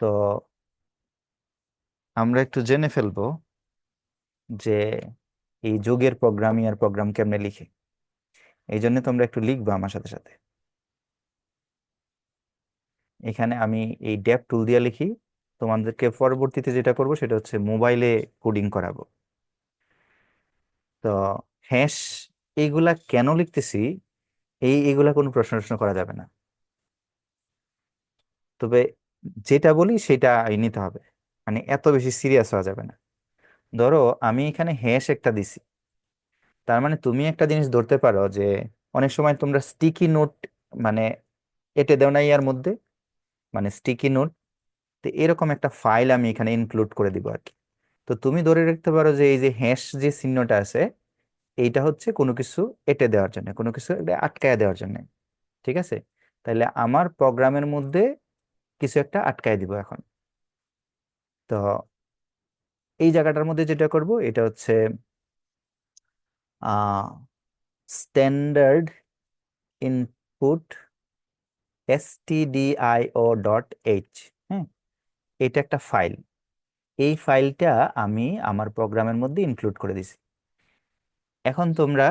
তো আমরা একটু জেনে ফেলব যে এই যোগের প্রোগ্রামিং আর প্রোগ্রাম কেমনে লিখে? এই জন্য তোমরা একটু লিখবা আমার সাথে সাথে। এখানে আমি এই ড্যাপ টুল দিয়ে লিখি। তোমাদেরকে পরবর্তীতে যেটা করব সেটা হচ্ছে মোবাইলে কোডিং করাবো। তো হ্যাশ এইগুলা কেন লিখতেছি? এই, এগুলা কোনো প্রশ্ন প্রশ্ন করা যাবে না। তবে যেটা বলি সেটা নিতে হবে। মানে এত বেশি সিরিয়াস হওয়া যাবে না। ধরো আমি এখানে হ্যাশ একটা দিছি। তার মানে তুমি একটা জিনিস ধরতে পারো যে অনেক সময় তোমরা স্টিকি নোট মানে এটে দেও না ইয়ার মধ্যে। মানে স্টিকি নোট তো এরকম একটা ফাইল আমি এখানে ইনক্লুড করে দিব আর কি। তো তুমি ধরে রাখতে পারো যে এই যে হ্যাশ যে চিহ্নটা আছে, এইটা হচ্ছে কোনো কিছু এটে দেওয়ার জন্য, কোনো কিছু আটকায় দেওয়ার জন্য। ঠিক আছে? তাহলে আমার প্রোগ্রামের মধ্যে কিছু একটা আটকায় দিব এখন। তো এই জায়গাটার মধ্যে যেটা করব, এটা হচ্ছে standard input stdio dot H হ্যাঁ? এটা একটা ফাইল এই ফাইলটা আমি আমার প্রোগ্রামের মধ্যে ইনক্লুড করে দিছি। এখন তোমরা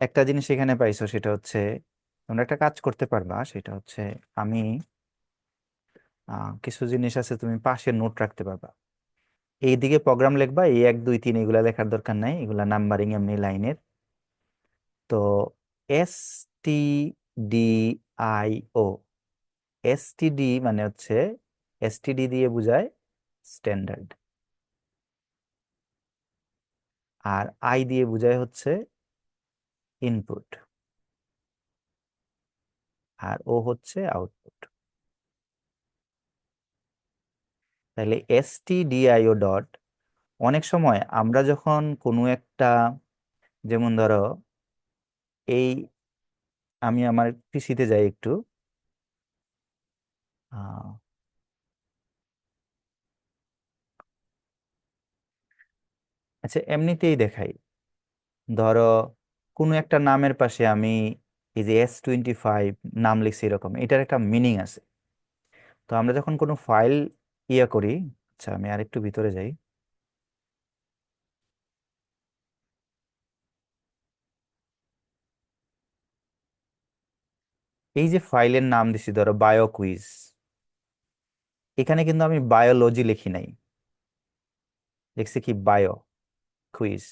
একটা জিনিস এখানে পাইছো, সেটা হচ্ছে, তোমরা একটা কাজ করতে পারবা, সেটা হচ্ছে আমি কিছু জিনিস আছে তুমি পাশে নোট রাখতে পারবা। এইদিকে প্রোগ্রাম লিখবা, এই এক, দুই, তিন এগুলা লেখার দরকার নাই, এগুলা নাম্বারিং এমনি লাইনের। তো S T D I O S T D মানে হচ্ছে এস টি ডি দিয়ে বোঝায় স্ট্যান্ডার্ড আর আই দিয়ে বোঝায় হচ্ছে ইনপুট আর ও হচ্ছে আউটপুট তাহলে এসটিডিআইও ডট অনেক সময় আমরা যখন কোনো একটা, যেমন ধরো, এই আমি আমার পিসিতে যাই একটু আচ্ছা এমনিতেই দেখাই। ধরো, কোনো একটা নামের পাশে আমি এই যে এস টোয়েন্টি ফাইভ নাম লিখছি এরকম, এটার একটা মিনিং আছে। তো আমরা যখন কোনো ফাইল ইয়ে করি। আচ্ছা আমি আরেকটু ভিতরে যাই। এই যে ফাইলের নাম দিছি, ধরো বায়ো কুইজ এখানে কিন্তু আমি বায়োলজি লিখি নাই। লিখছি কি বায়ো কুইজ।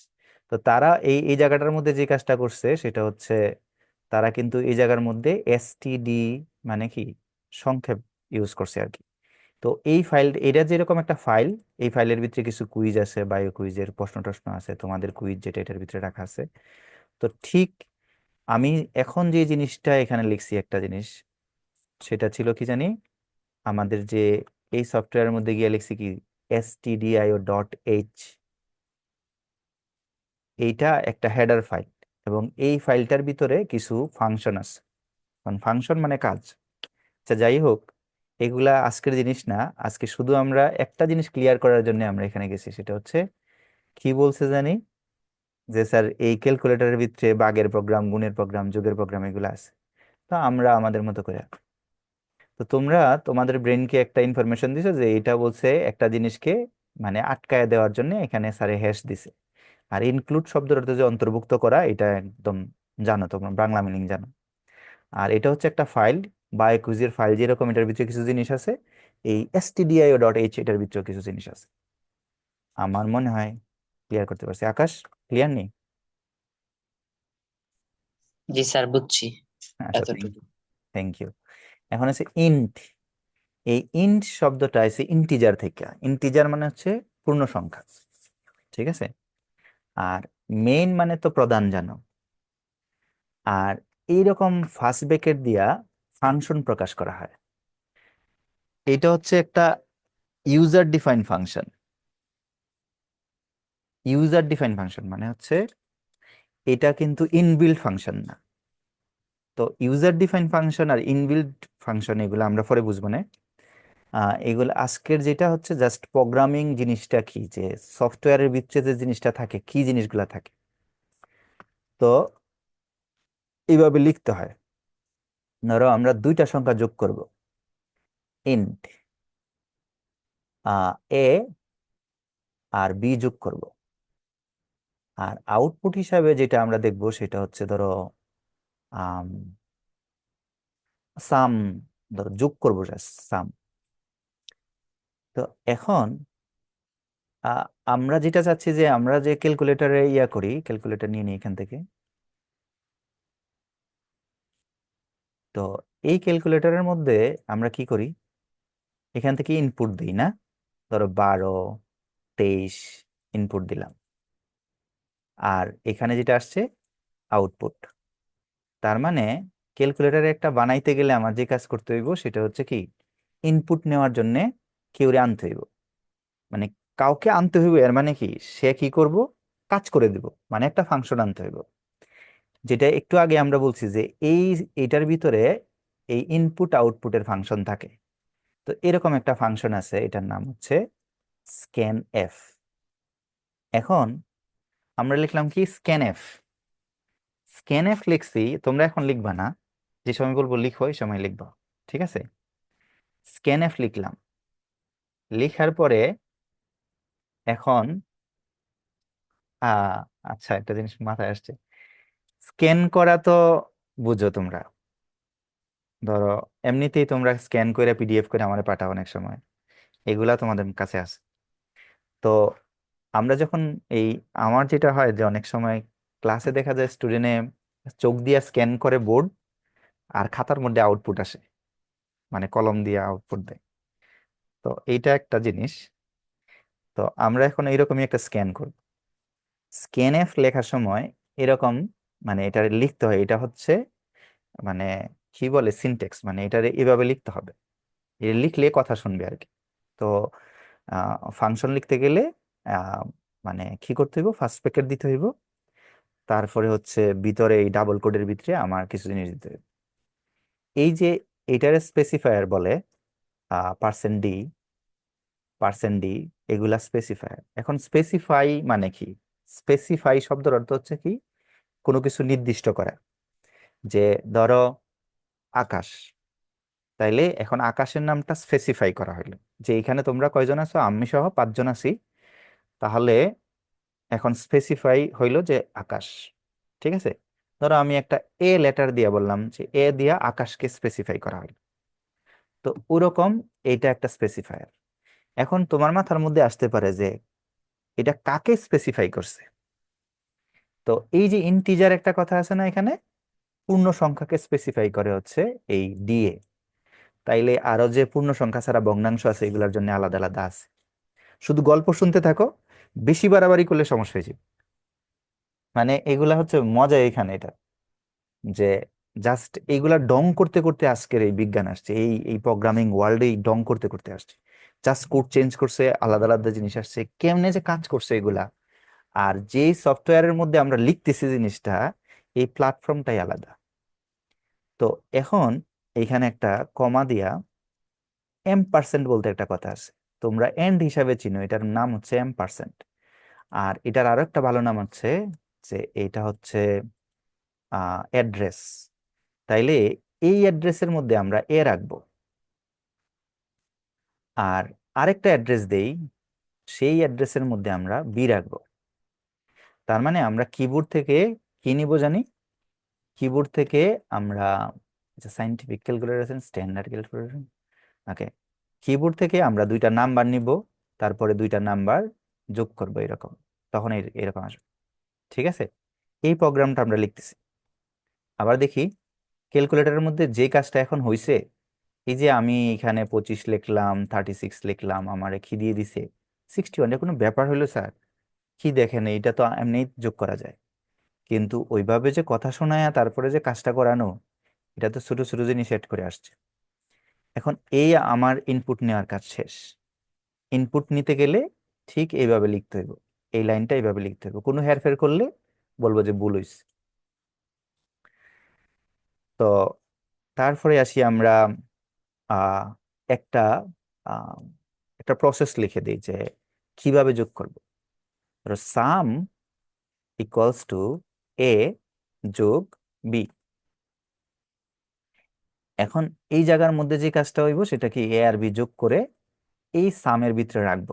তো তারা এই এই জায়গাটার মধ্যে যে কাজটা করছে, সেটা হচ্ছে তারা কিন্তু এই জায়গার মধ্যে এসটিডি মানে কি? সংক্ষেপ ইউজ করছে আর কি। তো এই ফাইল এটা যেরকম একটা ফাইল এই ফাইলের ভিতরে কিছু কুইজ আছে বায়ো কুইজের প্রশ্ন টশ্ন আছে, তোমাদের কুইজ যেটা এটার ভিতরে রাখা আছে। তো ঠিক আমি এখন যে জিনিসটা এখানে লিখছি একটা জিনিস, সেটা ছিল কি জানি, আমাদের যে এই সফটওয়্যারের মধ্যে গিয়ে লিখছি কি, stdio ডট এইচ এইটা একটা হেডার ফাইল এবং এই ফাইলটার ভিতরে কিছু ফাংশন আছে। কারণ ফাংশন মানে কাজ। আচ্ছা যাই হোক এগুলা আজকের জিনিস না। আজকে শুধু আমরা একটা জিনিস ক্লিয়ার করার জন্য আমরা এখানে গেছি, সেটা হচ্ছে, কি বলছে জানি? যে স্যার, এই ক্যালকুলেটরের ভিতরে বাগের প্রোগ্রাম গুণের প্রোগ্রাম যোগের প্রোগ্রাম এগুলো আছে। তো আমরা আমাদের মতো করে। তো তোমরা তোমাদের ব্রেনকে একটা ইনফরমেশন দিছো যে এটা বলছে একটা জিনিসকে মানে আটকায় দেওয়ার জন্য এখানে স্যারে হ্যাশ দিছে। আর ইনক্লুড শব্দটাতে যে অন্তর্ভুক্ত করা, এটা একদম জানো তোমরা, বাংলা মিনিং জানো। আর এটা হচ্ছে একটা ফাইল বায়োকুইজের ফাইল যেরকম এটার ভিতরে কিছু জিনিস আছে এই এসটিডিআইও ডট এইচ এটার ভিতরে কিছু জিনিস আছে। আমার মনে হয় ক্লিয়ার করতে পারছি। আকাশ ক্লিয়ার নেই? জি স্যার বুঝছি। আচ্ছা এতটুকু। থ্যাংক ইউ এখন আছে ইন্ট এই ইন্ট শব্দটা আছে ইন্টিজার থেকে। ইন্টিজার মানে হচ্ছে পূর্ণ সংখ্যা ঠিক আছে? আর মেইন মানে তো প্রধান জানো। আর এইরকম ফার্স্ট ব্রেকেট দিয়া ফাংশন প্রকাশ করা হয়। এটা হচ্ছে একটা user define function user define function মানে হচ্ছে এটা কিন্তু ইনবিল্ড ফাংশন না। তো ইউজার ডিফাইন ফাংশন আর ইনবিল্ড ফাংশন এগুলো আমরা পরে বুঝব না। এগুলো আজকের যেটা হচ্ছে জাস্ট প্রোগ্রামিং জিনিসটা কি? যে সফটওয়্যারের ভিতরে যে জিনিসটা থাকে, কি জিনিসগুলো থাকে? তো এইভাবে লিখতে হয়। ধরো আমরা দুইটা সংখ্যা যোগ করব। ইন্ট এ আর বি যোগ করব। আর আউটপুট হিসাবে যেটা আমরা দেখব সেটা হচ্ছে ধরো সাম ধরো যোগ করব সাম তো এখন আমরা যেটা চাচ্ছি যে আমরা যে ক্যালকুলেটরে ইয়া করি ক্যালকুলেটর নিয়ে নিই এখান থেকে। তো এই ক্যালকুলেটরের মধ্যে আমরা কি করি? এখান থেকে ইনপুট দিই, না? ধরো বারো, তেইশ ইনপুট দিলাম। আর এখানে যেটা আসছে আউটপুট তার মানে ক্যালকুলেটরে একটা বানাইতে গেলে আমার যে কাজ করতে হইব, সেটা হচ্ছে কি? ইনপুট নেওয়ার জন্য কেউরে আনতে হইব। মানে কাউকে আনতে হইব, এর মানে কি? সে কি করব? কাজ করে দিব। মানে একটা ফাংশন আনতে হইব। যেটা একটু আগে আমরা বলছি যে এই, এটার ভিতরে এই ইনপুট আউটপুটের ফাংশন থাকে। তো এরকম একটা ফাংশন আছে, এটার নাম হচ্ছে স্ক্যান এফ এখন আমরা লিখলাম কি স্ক্যান এফ স্ক্যান এফ লিখছি, তোমরা এখন লিখবা না, যে সময় বলব লিখো ওই সময় লিখবা, ঠিক আছে? স্ক্যান এফ লিখলাম। লিখার পরে এখন আচ্ছা একটা জিনিস মাথায় আসছে। স্ক্যান করা তো বুঝো তোমরা। ধরো, এমনিতেই তোমরা স্ক্যান করে পিডিএফ করে আমাদের পাঠাও অনেক সময়। এগুলা তোমাদের কাছে আছে। তো আমরা যখন এই, আমার যেটা হয় যে অনেক সময় ক্লাসে দেখা যায় স্টুডেন্টে চোখ দিয়ে স্ক্যান করে বোর্ড আর খাতার মধ্যে আউটপুট আসে। মানে কলম দিয়ে আউটপুট দেয়। তো এইটা একটা জিনিস। তো আমরা এখন এইরকমই একটা স্ক্যান করব। স্ক্যান এফ লেখার সময় এরকম মানে এটা লিখতে হয়, এটা হচ্ছে মানে কি বলে সিনটেক্স মানে এটা এভাবে লিখতে হবে। এটা লিখলে কথা শুনবে আর কি তো ফাংশন লিখতে গেলে মানে কি করতে হইব? ফার্স্ট প্যাকেট দিতে হইব। তারপরে হচ্ছে ভিতরে এই ডাবল কোডের ভিতরে আমার কিছু জিনিস দিতে হইব। এই যে এটার স্পেসিফায়ার বলে পার্সেন্ট ডি পার্সেন্ট ডি এগুলা স্পেসিফায়ার এখন স্পেসিফাই মানে কি? স্পেসিফাই শব্দের অর্থ হচ্ছে কি? কোনো কিছু নির্দিষ্ট করা। যে ধরো আকাশ, তাইলে এখন আকাশের নামটা স্পেসিফাই করা হইল। যে এখানে তোমরা কয়জন আছো? আমি সহ পাঁচজন আছি। তাহলে এখন স্পেসিফাই হইল যে আকাশ, ঠিক আছে? ধরো আমি একটা এ লেটার দিয়ে বললাম যে এ দিয়া আকাশকে স্পেসিফাই করা হইল। তো ওরকম এটা একটা স্পেসিফায়ার এখন তোমার মাথার মধ্যে আসতে পারে যে এটা কাকে স্পেসিফাই করছে? তো এই যে ইন্টিজার একটা কথা আছে না এখানে? পূর্ণ সংখ্যাকে স্পেসিফাই করে হচ্ছে এই ডিএ তাইলে আরও যে পূর্ণ সংখ্যা ছাড়া ভগ্নাংশ আছে, এগুলোর জন্য আলাদা আলাদা আছে। শুধু গল্প শুনতে থাকো, বেশি বাড়াবাড়ি করলে সমস্যা হয়ে যাবে। মানে এগুলা হচ্ছে মজা এখানে এটা, যে জাস্ট এইগুলা ডং করতে করতে আজকের এই বিজ্ঞান আসছে। এই এই প্রোগ্রামিং ওয়ার্ল্ডে এই ডং করতে করতে আসছে। জাস্ট কোড চেঞ্জ করছে, আলাদা আলাদা জিনিস আসছে। কেমনে যে কাজ করছে এগুলা? আর যেই সফটওয়্যারের মধ্যে আমরা লিখতেছি জিনিসটা, এই প্ল্যাটফর্মটাই আলাদা। তো এখন এখানে একটা কমা দিয়া এম পার্সেন্ট বলতে একটা কথা আছে। তোমরা এন্ড হিসাবে চিনো, এটার নাম হচ্ছে এম পার্সেন্ট আর এটার আরও একটা ভালো নাম হচ্ছে যে এটা হচ্ছে অ্যাড্রেস তাইলে এই অ্যাড্রেসের মধ্যে আমরা এ রাখব। আর আরেকটা অ্যাড্রেস দেই, সেই অ্যাড্রেসের মধ্যে আমরা বি রাখব। তার মানে আমরা কিবোর্ড থেকে কি নিব জানি? কিবোর্ড থেকে আমরা scientific calculator standard calculation okay keyboard থেকে আমরা দুইটা নাম্বার নিব, তারপরে দুইটা নাম্বার যোগ করব এরকম, তখন এরকম আসবে, ঠিক আছে? এই প্রোগ্রামটা আমরা লিখতেছি। আবার দেখি ক্যালকুলেটরের মধ্যে যে কাজটা এখন হয়েছে এই যে আমি এখানে পঁচিশ লিখলাম থার্টি সিক্স লিখলাম, আমার খিদিয়ে দিছে? সিক্সটি ওয়ান কোনো ব্যাপার হলো স্যার। কি দেখেন এটা তো এমনি যোগ করা যায়। কিন্তু ওইভাবে যে কথা শোনায় তারপরে যে কাজটা করানো, এটা তো ছোট ছোট জিনিস সেট করে আসছে। এখন এই আমার ইনপুট নেওয়ার কাজ শেষ। ইনপুট নিতে গেলে ঠিক এইভাবে লিখতে হইব। এই লাইনটা এইভাবে লিখতে হইব। কোনো হেরফের করলে বলব যে ভুল হইছে। তো তারপরে আসি আমরা একটা একটা প্রসেস লিখে দিই যে কীভাবে যোগ করব। সাম ইকুয়ালস টু এ যোগ বি এখন এই জায়গার মধ্যে যে কাজটা হইব সেটা কি এ আর বি যোগ করে এই সামের ভিতরে রাখব।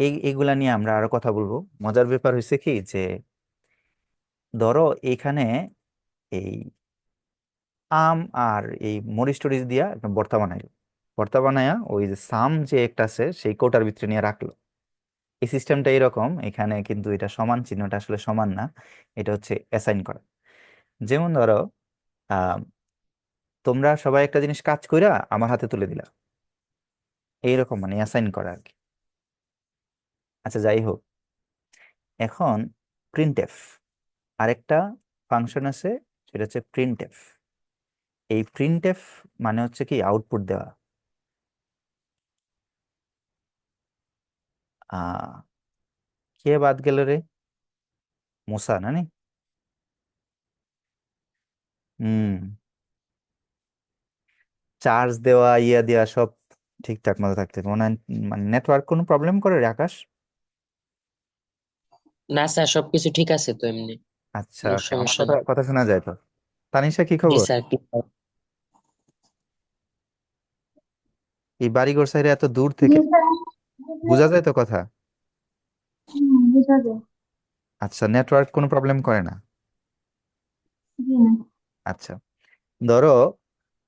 এই, এগুলা নিয়ে আমরা আরও কথা বলব। মজার ব্যাপার হয়েছে কি যে, ধরো এখানে এই আম আর এই মরিচ টরিচ দিয়া একটা ভর্তা বানাইলো। ভর্তা বানায়া ওই যে সাম যে একটা আছে, সেই কোটার ভিতরে নিয়ে রাখল। এই সিস্টেমটা এরকম, এখানে কিন্তু এটা সমান চিহ্নটা আসলে সমান না, এটা হচ্ছে অ্যাসাইন করা। যেমন ধরো তোমরা সবাই একটা জিনিস কাজ কইরা আমার হাতে তুলে দিলা। এইরকম মানে অ্যাসাইন করা আর কি আচ্ছা যাই হোক। এখন প্রিন্টএফ আরেকটা ফাংশন আছে, সেটা হচ্ছে প্রিন্টএফ এই প্রিন্টএফ মানে হচ্ছে কি আউটপুট দেওয়া। কে বাদ গেল রে? মুসা না নি? হুম। চার্জ দেওয়া ইয়া দেওয়া সব ঠিকঠাক মতো থাকতে। মনে হয় মানে নেটওয়ার্ক কোনো প্রবলেম করে রে আকাশ? না স্যার সবকিছু ঠিক আছে তো এমনি। আচ্ছা কোনো আমার সমস্যা কথা নেই। কথা শোনা যায় তো। তানিশা কি জি খবর? স্যার কি এই বাড়িঘর সাইডে এত দূর থেকে বোঝা যায় তো কথা? বোঝা যায়। আচ্ছা নেটওয়ার্ক কোনো প্রবলেম করে না? না। আচ্ছা ধরো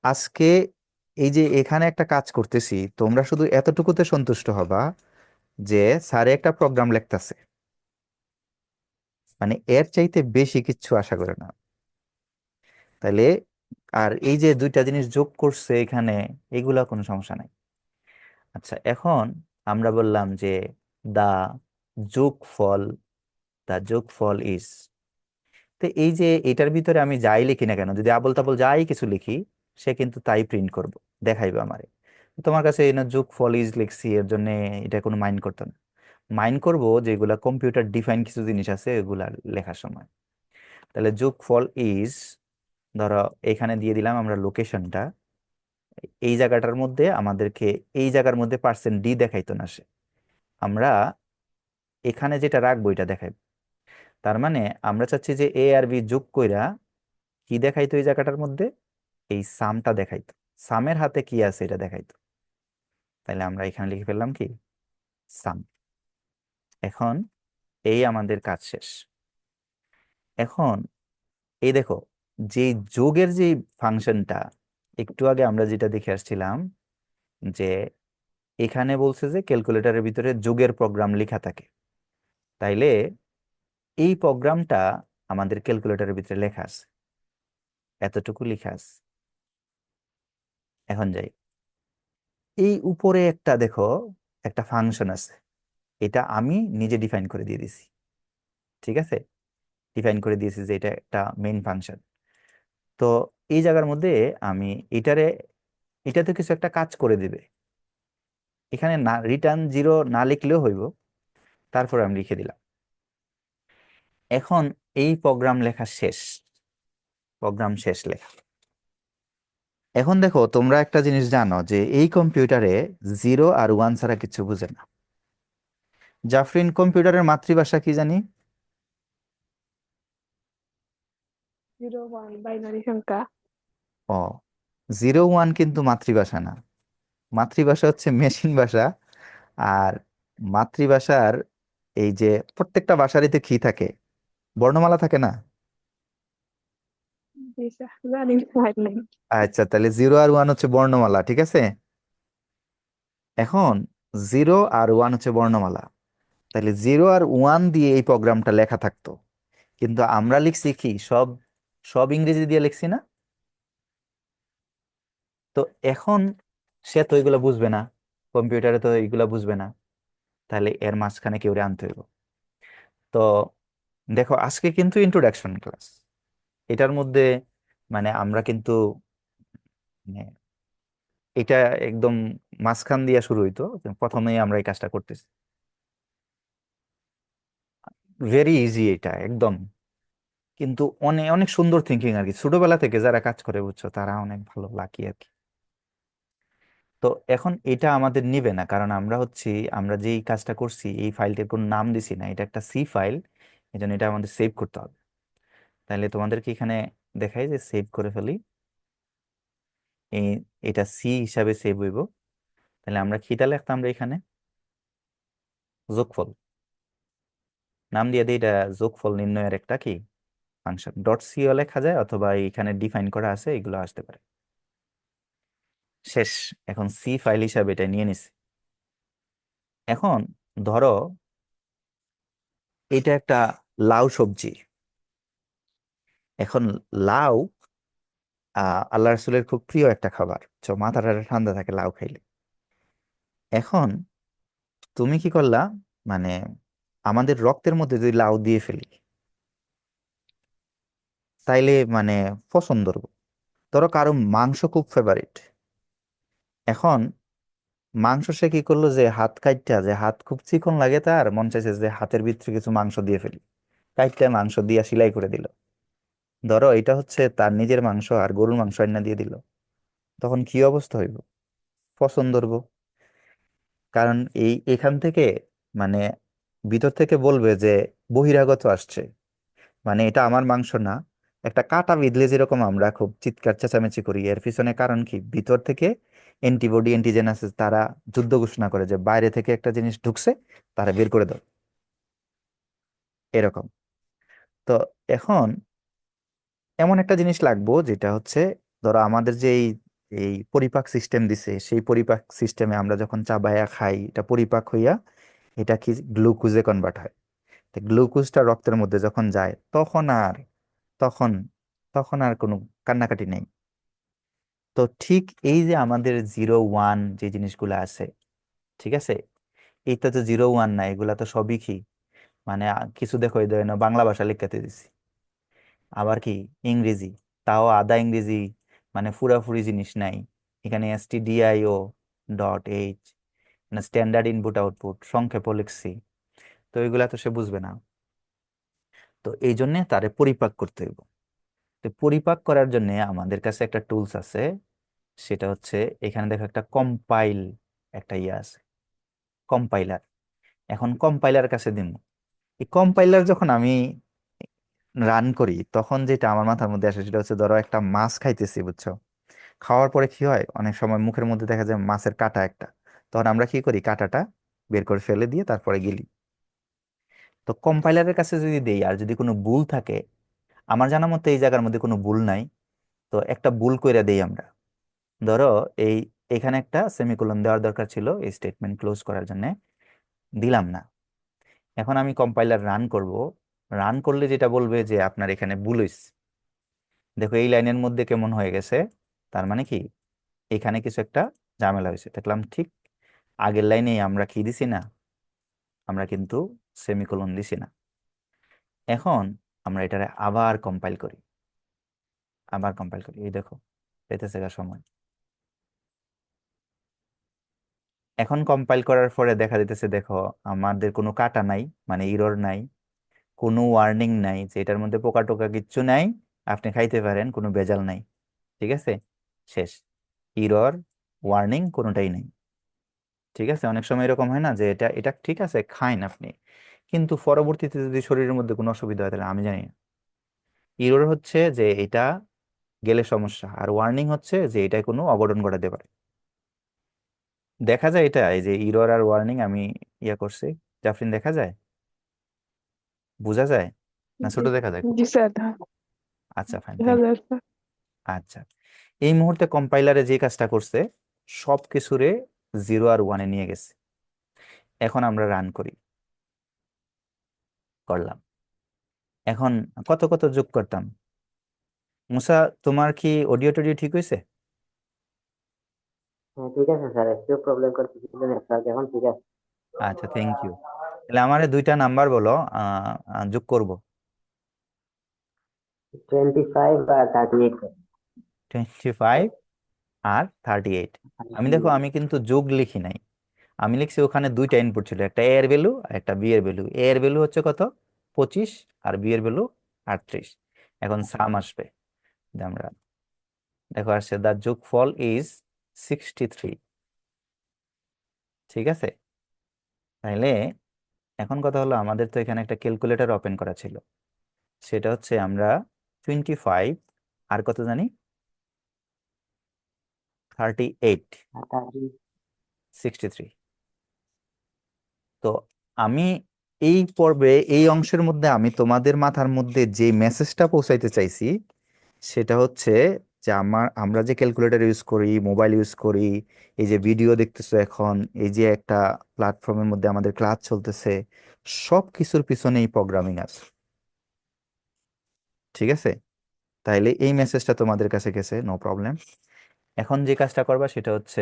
আজকে এই যে এখানে একটা কাজ করতেছি তোমরা শুধু এতটুকুতে সন্তুষ্ট হবা যে স্যারে একটা প্রোগ্রাম লিখতেছে। মানে এর চাইতে বেশি কিচ্ছু আশা করে না। তাহলে আর এই যে দুইটা জিনিস যোগ করছে এখানে এগুলা কোনো সমস্যা নাই। আচ্ছা এখন আমরা বললাম যে দা যোগফল দা যোগফল ইজ তো এই যে এটার ভিতরে আমি যাই লিখি না কেন, যদি আবল তাবল যাই কিছু লিখি, সে কিন্তু তাই প্রিন্ট করব, দেখাইবে আমারে। তোমার কাছে এই না যোগফল ইজ লিখছি, এর জন্য এটা কোনো মাইন্ড করতো না। মাইন্ড করব যেগুলা কম্পিউটার ডিফাইন কিছু জিনিস আছে এগুলা লেখার সময়। তাহলে যোগফল ইজ, ধরো এখানে দিয়ে দিলাম আমরা লোকেশনটা। এই জায়গাটার মধ্যে আমাদেরকে, এই জায়গার মধ্যে পার্সেন্ট ডি দেখাইতো না সে। আমরা এখানে যেটা রাখব, এটা দেখাইব। তার মানে আমরা চাচ্ছি যে এ আর বি যোগ কইরা কি দেখাইতো এই জায়গাটার মধ্যে? এই সামটা দেখাইতো। সামের হাতে কি আছে এটা দেখাইতো। তাহলে আমরা এখানে লিখে ফেললাম কি? সাম। এখন এই আমাদের কাজ শেষ। এখন এই দেখো, যে যোগের যে ফাংশনটা একটু আগে আমরা যেটা দেখে আসছিলাম যে এখানে বলছে যে ক্যালকুলেটরের ভিতরে যোগের প্রোগ্রাম লেখা থাকে। তাইলে এই প্রোগ্রামটা আমাদের ক্যালকুলেটরের ভিতরে লেখা আছে। এতটুকু লেখা আছে। এখন যাই। এই উপরে একটা দেখো, একটা ফাংশন আছে। এটা আমি নিজে ডিফাইন করে দিয়ে দিছি। ঠিক আছে? ডিফাইন করে দিয়েছি যে এটা একটা মেইন ফাংশন তো এই জায়গার মধ্যে আমি এটারে, এটাতে কিছু একটা কাজ করে দিবে। এখানে না রিটার্ন জিরো না লিখলেও হইব। তারপরে আমি লিখে দিলাম। এখন এই প্রোগ্রাম লেখা শেষ। প্রোগ্রাম শেষ লেখা। এখন দেখো, তোমরা একটা জিনিস জানো যে এই কম্পিউটারে জিরো আর ওয়ান ছাড়া কিছু বুঝে না। জাফরিন কম্পিউটারের মাতৃভাষা কি জানি? জিরো ওয়ান বাইনারি সংখ্যা। ও জিরো ওয়ান কিন্তু মাতৃভাষা না। মাতৃভাষা হচ্ছে মেশিন ভাষা। আর মাতৃভাষার এই যে প্রত্যেকটা ভাষারই তো কি থাকে। বর্ণমালা থাকে না? আচ্ছা তাহলে জিরো আর ওয়ান হচ্ছে বর্ণমালা ঠিক আছে? এখন জিরো আর ওয়ান হচ্ছে বর্ণমালা। তাহলে জিরো আর ওয়ান দিয়ে এই প্রোগ্রামটা লেখা থাকতো। কিন্তু আমরা লিখছি কি সব সব ইংরেজি দিয়ে লিখছি না। তো এখন সে তো এগুলো বুঝবে না, কম্পিউটারে তো এগুলো বুঝবে না, তাহলে এর মাঝখানে কেউ আনতে হইব? তো দেখো, আজকে কিন্তু ইন্ট্রোডাকশন ক্লাস এটার মধ্যে মানে আমরা কিন্তু মানে এটা একদম মাঝখান দিয়ে শুরু হইতো, প্রথমেই আমরা এই কাজটা করতেছি। ভেরি ইজি এটা, একদম। কিন্তু অনেক অনেক সুন্দর থিঙ্কিং আর কি। ছোটবেলা থেকে যারা কাজ করে, বুঝছ, তারা অনেক ভালো লাকি আর কি। তো এখন এটা আমাদের নিবে না, কারণ আমরা হচ্ছি, আমরা যেই কাজটা করছি, এই ফাইলটির কোনো নাম দিছি না, এটা একটা সি ফাইল এই জন্য এটা আমাদের সেভ করতে হবে। তাহলে তোমাদেরকে এখানে দেখাই যে সেভ করে ফেলি। এই, এটা সি হিসাবে সেভ হইব। তাহলে আমরা কিটা লিখতাম আমরা এখানে? যোগফল। নাম দিয়ে দিই এটা যোগফল নির্ণয়ের একটা কি? ফাংশন ডট সিও লেখা যায় অথবা এখানে ডিফাইন করা আছে, এগুলো আসতে পারে। শেষ। এখন সি ফাইল হিসাবে এটা নিয়ে নিছি। এখন ধরো এটা একটা লাউ সবজি। এখন লাউ আল্লাহ রসুলের খুব প্রিয় একটা খাবার। চ মাথাটা ঠান্ডা থাকে লাউ খাইলে। এখন তুমি কি করলা? মানে আমাদের রক্তের মধ্যে যদি লাউ দিয়ে ফেলি তাইলে মানে পছন্দ ধরো কারও মাংস খুব ফেভারিট এখন মাংস সে কি করল যে হাত কাটটা যে হাত খুব চিকন লাগে তার, মন চাইছে যে হাতের ভিতরে কিছু মাংস দিয়ে ফেলি। কাইটটা মাংস দিয়ে সেলাই করে দিল। ধরো এটা হচ্ছে তার নিজের মাংস আর গরুর মাংস আইনা দিয়ে দিল। তখন কি অবস্থা হইব? পছন্দ করব। কারণ এই এখান থেকে মানে ভিতর থেকে বলবে যে বহিরাগত আসছে। মানে এটা আমার মাংস না। একটা কাটা বিঁধলে যেরকম আমরা খুব চিৎকার, চেঁচামেচি করি, এর পিছনে কারণ কি? ভিতর থেকে অ্যান্টিবডি অ্যান্টিজেন আছে, তারা যুদ্ধ ঘোষণা করে যে বাইরে থেকে একটা জিনিস ঢুকছে, তারা বের করে দাও। এরকম। তো এখন এমন একটা জিনিস লাগবো, যেটা হচ্ছে, ধরো আমাদের যে এই পরিপাক সিস্টেম দিছে, সেই পরিপাক সিস্টেমে আমরা যখন চা চাবায়া খাই, এটা পরিপাক হইয়া এটা কি গ্লুকোজে কনভার্ট হয়। গ্লুকোজটা রক্তের মধ্যে যখন যায়, তখন আর তখন তখন আর কোনো কান্নাকাটি নেই। তো ঠিক এই যে আমাদের জিরো ওয়ান যে জিনিসগুলো আছে, ঠিক আছে? এইটা তো জিরো ওয়ান না, এগুলা তো সবই কি? মানে কিছু দেখো ধরেন বাংলা ভাষা লিখাতে দিছি। আবার কি? ইংরেজি। তাও আদা ইংরেজি মানে ফুরাফুরি জিনিস নাই। এখানে এসটিডিআইও ডট এইচ মানে স্ট্যান্ডার্ড ইনপুট আউটপুট সংক্ষেপ লিখছি। তো এগুলা তো সে বুঝবে না। তো এই জন্যে তারে পরিপাক করতে হইব। তো পরিপাক করার জন্য আমাদের কাছে একটা টুলস আছে, সেটা হচ্ছে এখানে দেখো একটা কম্পাইল একটা ইয়ে আছে কম্পাইলার এখন কম্পাইলার কাছে দিব এই কম্পাইলার যখন আমি রান করি, তখন যেটা আমার মাথার মধ্যে আসে সেটা হচ্ছে ধরো একটা মাছ খাইতেছি, বুঝছ? খাওয়ার পরে কি হয়? অনেক সময় মুখের মধ্যে দেখা যায় মাছের কাঁটা একটা। তখন আমরা কি করি? কাঁটাটা বের করে ফেলে দিয়ে তারপরে গিলি। তো কম্পাইলারের কাছে যদি দেই আর যদি কোনো ভুল থাকে, আমার জানা মতে এই জায়গার মধ্যে কোনো ভুল নাই, তো একটা ভুল কইরা দেই আমরা। ধরো এই, এখানে একটা সেমিকোলন দেওয়ার দরকার ছিল, এই স্টেটমেন্ট ক্লোজ করার জন্য। দিলাম না। এখন আমি কম্পাইলার রান করব। রান করলে যেটা বলবে যে আপনার এখানে ভুল হইছে। দেখো এই লাইনের মধ্যে কেমন হয়ে গেছে, তার মানে কি? এখানে কিছু একটা ঝামেলা হয়েছে দেখলাম ঠিক আগের লাইনেই আমরা কি দিছি না? আমরা কিন্তু সেমিকোলন দিছি না। এখন আমরা এটারে আবার কম্পাইল করি। আবার কম্পাইল করি। এই দেখো, পেতেছে সময়। এখন কম্পাইল করার পরে দেখা দিতেছে দেখো, আমাদের কোনো কাটা নাই মানে ইরর নাই, কোনো ওয়ার্নিং নাই যে এটার মধ্যে পোকা টোকা কিচ্ছু নাই, আপনি খাইতে পারেন, কোনো ভেজাল নাই। ঠিক আছে? শেষ। ইরর ওয়ার্নিং কোনোটাই নেই। ঠিক আছে? অনেক সময় এরকম হয় না যে এটা এটা ঠিক আছে খাইন আপনি। কিন্তু পরবর্তীতে যদি শরীরের মধ্যে কোনো অসুবিধা হয় তাহলে আমি জানি না। ইরর হচ্ছে যে এটা গেলে সমস্যা। আর ওয়ার্নিং হচ্ছে যে এটা কোনো অঘটন ঘটাতে পারে। দেখা যায় এটা এই যে ইরর আর ওয়ার্নিং আমি ইয়া করছি। জাফরিন দেখা যায়? বোঝা যায়? না ছোট দেখা যায়? জি স্যার আচ্ছা ফাইন আচ্ছা। এই মুহূর্তে কম্পাইলারে যে কাজটা করছে সব কিছুরে জিরো আর ওয়ানে নিয়ে গেছে। এখন আমরা রান করি। করলাম। এখন কত কত যোগ করতাম? মুসা তোমার কি অডিও টডিও ঠিক হয়েছে? হ্যাঁ ঠিক আছে স্যার একটু প্রবলেম এখন ঠিক আছে। আচ্ছা থ্যাংক ইউ তাহলে আমারে দুইটা নাম্বার বলো যোগ করব। টোয়েন্টি ফাইভ আর থার্টি এইট টোয়েন্টি ফাইভ আর থার্টি এইট আমি দেখো আমি কিন্তু যোগ লিখি নাই। আমি লিখছি ওখানে দুইটা ইনপুট ছিল একটা এ এর ভ্যালু আর একটা বি এর ভ্যালু এ এর ভ্যালু হচ্ছে কত? পঁচিশ আর বি এর ভ্যালু আটত্রিশ। এখন সাম আসবে। আমরা দেখো আসছে দ্য যোগফল ইজ সিক্সটি থ্রি ঠিক আছে? তাইলে এখন কথা হলো আমাদের তো এখানে একটা ক্যালকুলেটর ওপেন করা ছিল। সেটা হচ্ছে আমরা টোয়েন্টি ফাইভ আর কত জানি? থার্টি এইট সিক্সটি থ্রি তো আমি এই পর্বে এই অংশের মধ্যে আমি তোমাদের মাথার মধ্যে যে মেসেজটা পৌঁছাইতে চাইছি সেটা হচ্ছে যে আমার আমরা যে ক্যালকুলেটর ইউজ করি মোবাইল ইউজ করি এই যে ভিডিও দেখতেছো এখন এই যে একটা প্ল্যাটফর্মের মধ্যে আমাদের ক্লাস চলতেছে সব কিছুর পিছনেই প্রোগ্রামিং আছে। ঠিক আছে? তাইলে এই মেসেজটা তোমাদের কাছে গেছে নো প্রবলেম এখন যে কাজটা করবা সেটা হচ্ছে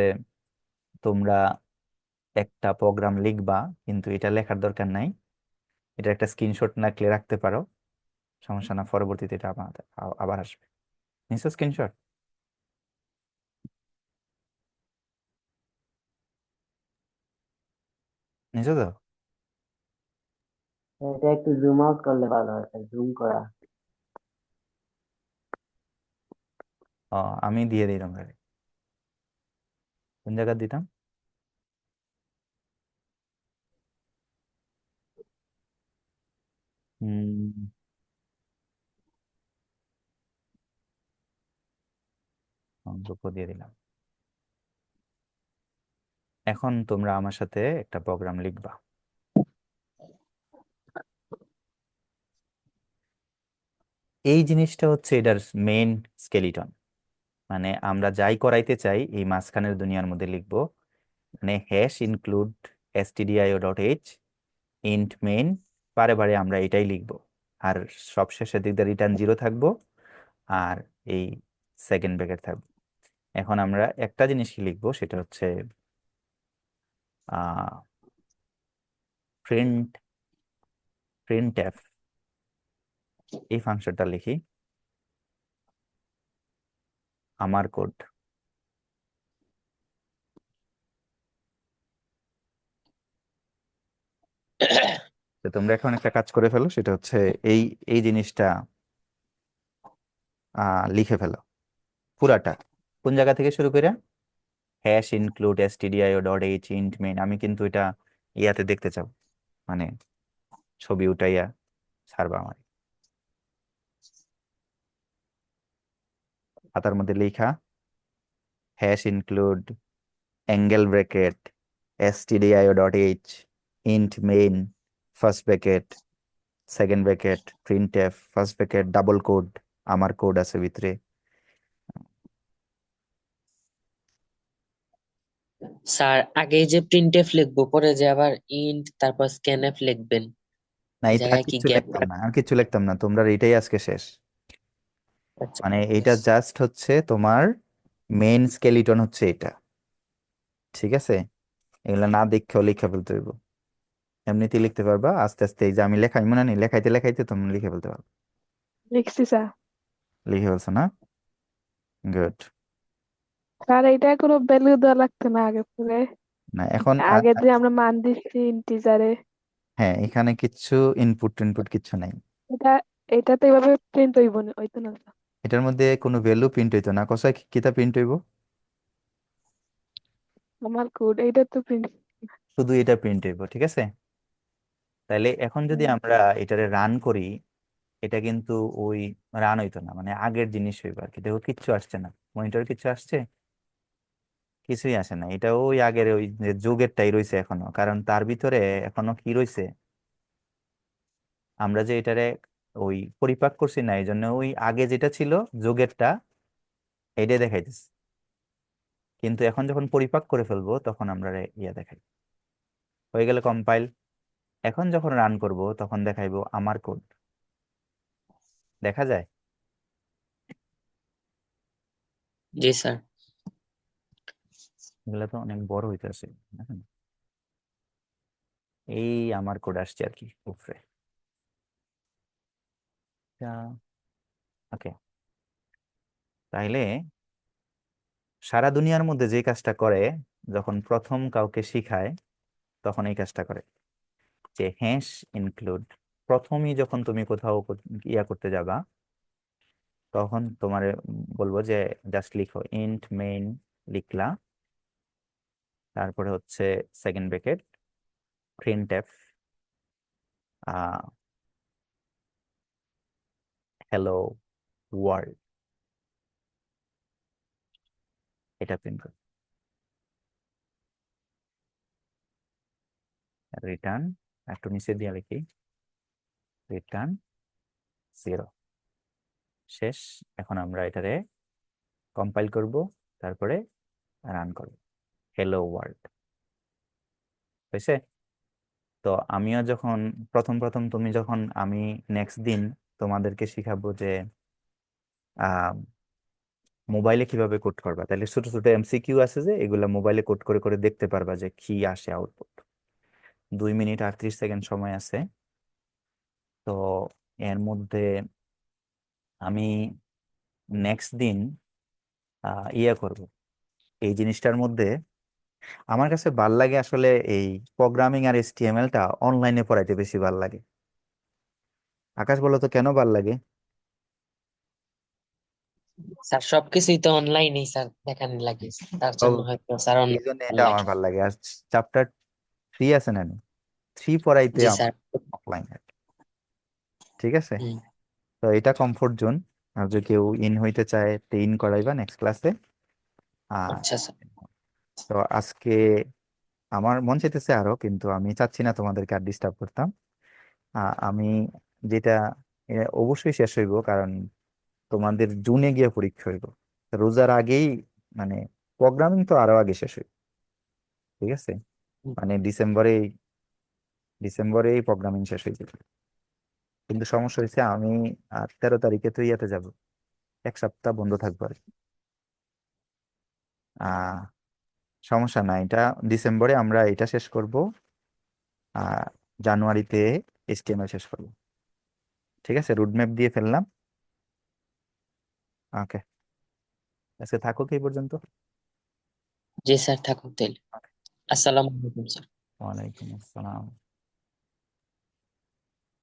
তোমরা একটা প্রোগ্রাম লিখবা কিন্তু এটা লেখার দরকার নাই। এটা একটা স্ক্রিনশট রাখলে রাখতে পারো। সমস্যা না পরবর্তীতে এটা আবার আবার আসবে। নিশ্চয় স্ক্রিনশট নিশ্চয় তো? এটা একটু জুম আউট করলে ভালো হয় জুম করা। ও আমি দিয়ে দিই তোমরা কোন জায়গা দিতাম? হুম। দিয়ে দিলাম। এখন তোমরা আমার সাথে একটা প্রোগ্রাম লিখবা। এই জিনিসটা হচ্ছে এটার মেইন স্কেলিটন মানে আমরা যাই করাইতে চাই, এই মাঝখানের দুনিয়ার মধ্যে লিখব মানে hash include stdio dot H int main বারে বারে আমরা এটাই লিখব। আর সব শেষের দিক দিয়ে রিটার্ন জিরো থাকব, আর এই সেকেন্ড ব্র্যাকেট থাকবে। এখন আমরা একটা জিনিস লিখব, সেটা হচ্ছে প্রিন্ট প্রিন্ট এই ফাংশনটা লিখি। আমার কোড তো তোমরা এখন একটা কাজ করে ফেলো, সেটা হচ্ছে এই এই জিনিসটা লিখে ফেলো। পুরাটা। কোন জায়গা থেকে শুরু করে? Hash include stdio dot H int main আমি কিন্তু এটা ইয়াতে দেখতে চাও মানে ছবি উঠাইয়া ছাড়বা আমার খাতার মধ্যে লেখা hash include angle bracket stdio dot H int main first bracket second bracket print F first bracket double quote আমার কোড আছে ভিতরে। স্যার আগে যে প্রিন্টএফ লিখব পরে যে আবার ইন্ট তারপর স্ক্যানএফ লিখবেন। না এটা কি কিছু গ্যাপ লিখতাম না আর কিছু লিখতাম না তোমরা এটাই আজকে শেষ। মানে এইটা জাস্ট হচ্ছে তোমার মেইন স্কেলিটন হচ্ছে এটা। ঠিক আছে? এগুলা না দেখেও লিখে ফেলতে হইব। এমনিতেই লিখতে পারবা? আস্তে আস্তে এই যে আমি লেখাই মনে নেই? লেখাইতে লেখাইতে তোমরা লিখে ফেলতে পারবে। লিখছি স্যার। লিখে ফেলছো না? গুড স্যার এইটা কোনো ভ্যালু দেওয়া লাগতো না আগে পরে না এখন আগে যে আমরা মান দিচ্ছি ইন্টিজারে হ্যাঁ এখানে কিছু ইনপুট ইনপুট কিছু নাই। এটা এটা তো এইভাবে প্রিন্ট হইব না হইতো না স্যার এটার মধ্যে কোনো ভ্যালু প্রিন্ট হইতো না। কষায় কিতা প্রিন্ট হইব? আমার কোড এইটা তো প্রিন্ট শুধু এটা প্রিন্ট হইব ঠিক আছে? তাইলে এখন যদি আমরা এটারে রান করি এটা কিন্তু ওই রান হইতো না মানে আগের জিনিস হইব আর কি। দেখো কিচ্ছু আসছে না। মনিটর কিছু আসছে? কিছুই আসে না। এটা ওই আগের ওই যে যুগেরটাই রইছে এখনও। কারণ তার ভিতরে এখনও কি রইছে? আমরা যে এটারে ওই পরিপাক করছি না এই জন্য ওই আগে যেটা ছিল যোগেরটা এটাই দেখাইতেছে। কিন্তু এখন যখন পরিপাক করে ফেলব তখন আমরা ইয়া দেখাই। হয়ে গেলে কম্পাইল এখন যখন রান করব তখন দেখাইবো আমার কোড দেখা যায়? জি স্যার। এগুলো তো অনেক বড় হইতেছে এই আমার কোড আসছে আর কি উপরে ওকে তাইলে সারা দুনিয়ার মধ্যে যে কাজটা করে, যখন প্রথম কাউকে শিখায়, তখন এই কাজটা করে। যে হ্যাশ ইনক্লুড প্রথমই যখন তুমি কোথাও ইয়া করতে যাবা, তখন তোমার বলব যে জাস্ট লিখো ইন্ট মেইন লিখলা। তারপরে হচ্ছে second bracket printf hello world এটা প্রিন্ট করো। রিটার্ন একটু নিচে দিয়ে লিখি। রিটার্ন জিরো শেষ, এখন আমরা এটারে কম্পাইল করব, তারপরে রান করব। হ্যালো ওয়ার্ল্ড হয়েছে? তো আমিও যখন, প্রথম প্রথম তুমি যখন আমি নেক্সট দিন তোমাদেরকে শিখাবো যে মোবাইলে কীভাবে কোড করবা। তাহলে ছোট ছোট এমসিকিউ আছে যে, এগুলা মোবাইলে কোড করে করে দেখতে পারবা যে কি আসে আউটপুট দুই মিনিট আটত্রিশ সেকেন্ড সময় আছে। তো এর মধ্যে আমি নেক্সট দিন ইয়ে করব। এই জিনিসটার মধ্যে আমার কাছে ভালো লাগে আসলে এই প্রোগ্রামিং আর এইচটিএমএলটা অনলাইনে পড়াইতে বেশি ভালো লাগে। আকাশ বলো তো কেন ভালো লাগে? স্যার সবকিছুই তো অনলাইনেই স্যার দেখানি লাগে। তার জন্য হয়তো স্যার এই জন্য এটা আমার ভালো লাগে। আর চ্যাপ্টার থ্রি আছে না? থ্রি পড়াইতে জি স্যার। অফলাইন ঠিক আছে? হুম। তো এটা কমফোর্ট জোন আর যদি কেউ ইন হইতে চায় তো ইন করাইবা নেক্সট ক্লাসে আর আচ্ছা স্যার। তো আজকে আমার মন চাইতেছে আরও কিন্তু আমি চাচ্ছি না তোমাদেরকে আর ডিস্টার্ব করতাম। আমি যেটা অবশ্যই শেষ হইব কারণ তোমাদের জুনে গিয়ে পরীক্ষা হইব। রোজার আগেই মানে প্রোগ্রামিং তো আরও আগে শেষ হইব। ঠিক আছে? মানে ডিসেম্বরে ডিসেম্বরেই প্রোগ্রামিং শেষ হয়ে যাবে। কিন্তু সমস্যা হয়েছে আমি আর তেরো তারিখে তো ইয়াতে যাব। এক সপ্তাহ বন্ধ থাকব আর কি। আহ সমস্যা না এটা ডিসেম্বরে আমরা এটা শেষ করব। আর জানুয়ারিতে এইচটিএমএল শেষ করব। ঠিক আছে রুটম্যাপ দিয়ে ফেললাম। ওকে আজকে থাকুক এই পর্যন্ত। জি স্যার থাকুক তাহলে। আসসালামু আলাইকুম স্যার। ওয়ালাইকুম আসসালাম।